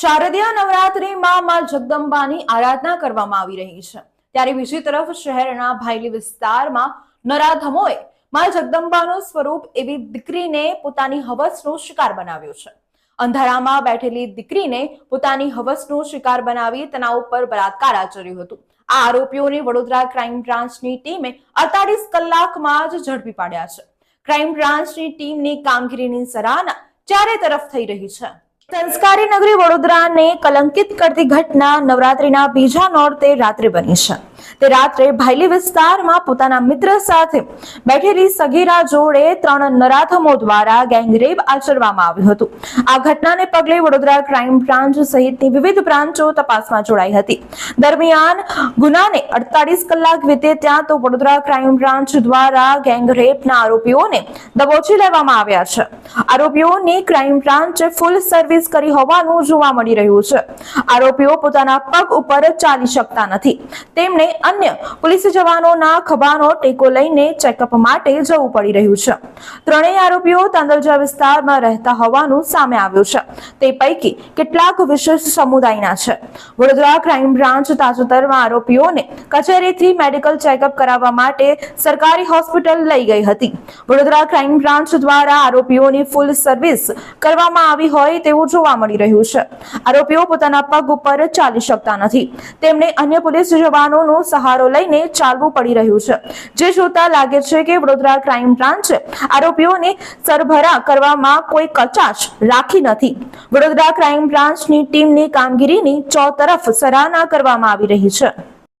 શારદીય નવરાત્રિમાં માં જગદંબાની આરાધના કરવામાં આવી રહી છે. ત્યારે બીજી તરફ શહેરના ભાયલી વિસ્તારમાં નરાધમોએ માં જગદંબાનું સ્વરૂપ એવી દીકરીને પોતાની હવસનો શિકાર બનાવ્યો છે. અંધારામાં બેઠેલી દીકરીને પોતાની હવસનો શિકાર બનાવી તેના ઉપર બળાત્કાર આચર્યો હતો. આ આરોપીઓને વડોદરા ક્રાઇમ બ્રાન્ચની ટીમે અડતાલીસ કલાકમાં જ ઝડપી પાડ્યા છે. ક્રાઇમ બ્રાન્ચની ટીમની કામગીરીની સરાહના ચારે તરફ થઈ રહી છે. સંસ્કારી નગરી વડોદરાને કલંકિત કરતી ઘટના નવરાત્રીના બીજા નોરતે રાત્રે બની છે. તે રાત્રે ભાયલી વિસ્તારમાં પોતાના મિત્ર સાથે બેઠેલી સગીરા જોડે ત્રણ નરાધમો દ્વારા ગેંગરેપ આચરવામાં આવ્યું હતું. આ ઘટનાને પગલે વડોદરા ક્રાઇમ બ્રાન્ચ સહિતની વિવિધ બ્રાન્ચો તપાસમાં જોડાઈ હતી. દરમિયાન ગુનાને અડતાલીસ કલાક વીતે ત્યાં તો વડોદરા ક્રાઇમ બ્રાન્ચ દ્વારા ગેંગરેપના આરોપીઓને દબોચી લેવામાં આવ્યા છે. આરોપીઓની ક્રાઇમ બ્રાન્ચે ફૂલ સર્વિસ કરી હોવાનું જોવા મળી રહ્યું છે. આરોપીઓ પોતાના પગ ઉપર ચાલી શકતા નથી. તેમને અન્ય પોલીસ જવાનોના ખભાનો ટેકો લઈને ચેકઅપ માટે જવું પડી રહ્યું છે. ત્રણેય આરોપીઓ તાંદલજા વિસ્તારમાં રહેતા હોવાનું સામે આવ્યું છે. તે પૈકી કેટલાક વિશેષ સમુદાયના છે. વડોદરા ક્રાઇમ બ્રાન્ચ તાજેતરમાં આરોપીઓને કચેરીથી મેડિકલ ચેકઅપ કરાવવા માટે સરકારી હોસ્પિટલ લઈ ગઈ હતી. વડોદરા ક્રાઇમ બ્રાન્ચ દ્વારા આરોપીઓની ફૂલ સર્વિસ કરવામાં આવી હોય તેવું જોવા મળી રહ્યું છે. આરોપીઓ પોતાના પગ ઉપર ચાલી શકતા નથી. તેમણે અન્ય પોલીસ જવાનોનો સહારો લઈને ચાલવું પડી રહ્યું છે. જે જોતા લાગે છે કે વડોદરા ક્રાઇમ બ્રાન્ચે આરોપીઓને સરભરા કરવામાં કોઈ કચાશ રાખી નથી. વડોદરા ક્રાઇમ બ્રાન્ચની ટીમની કામગીરીની ચોતરફ સરાહના કરવામાં આવી રહી છે.